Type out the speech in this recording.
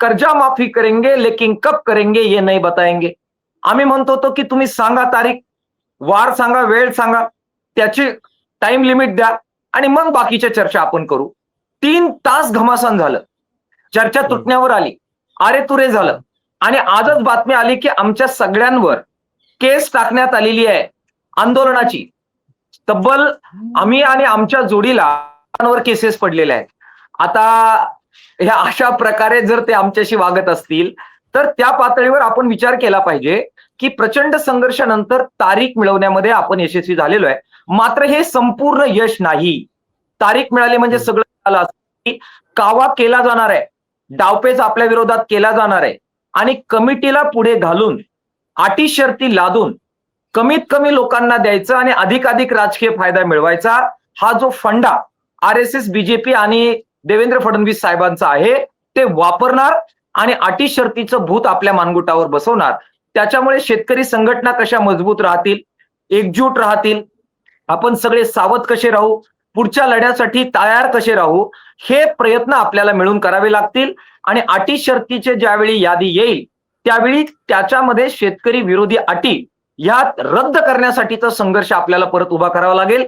कर्जा माफी करेंगे लेकिन कब करेंगे ये नाही बताएंगे। आम्ही म्हणतो होतो की तुम्ही सांगा तारीख वार सांगा वेळ सांगा त्याची टाइम लिमिट द्या आणि मग बाकीच्या चर्चा आपण करू. तीन तास घमासान झालं. चर्चा तुटण्यावर आली. अरे तुरे झालं. आणि आजच बातमी आली की आमच्या सगळ्यांवर केस टाकण्यात आलेली आहे. आंदोलनाची. तब्बल आम्ही आणि आमच्या जोडीला वर केसेस पडलेल्या आहेत. आता ह्या अशा प्रकारे जर ते आमच्याशी वागत असतील तर त्या पातळीवर आपण विचार केला पाहिजे की प्रचंड संघर्षानंतर तारीख मिळवण्यामध्ये आपण यशस्वी झालेलो आहे. मात्र हे संपूर्ण यश नाही. तारीख मिळाली म्हणजे सगळं झालं असं नाही. कावा केला जाणार आहे. डावपेच आपल्या विरोधात केला जाणार आहे. आणि कमिटीला पुढे घालून अटी शर्ती लादून कमीत कमी लोकांना द्यायचं आणि अधिकाधिक राजकीय फायदा मिळवायचा हा जो फंडा आर एस एस बीजेपी आणि देवेंद्र फडणवीस साहेबांचं आहे ते वापरणार आणि अटी शर्तीचं भूत आपल्या मानगुटावर बसवणार. त्याच्यामुळे शेतकरी संघटना कशा मजबूत राहतील एकजूट राहतील आपण सगळे सावध कसे राहू पुढच्या लढ्यासाठी तयार कसे राहू हे प्रयत्न आपल्याला मिळून करावे लागतील. आणि अटी शर्तीचे ज्यावेळी यादी येईल त्यावेळी त्याच्यामध्ये शेतकरी विरोधी अटी ह्या रद्द करण्यासाठीचा संघर्ष आपल्याला परत उभा करावा लागेल.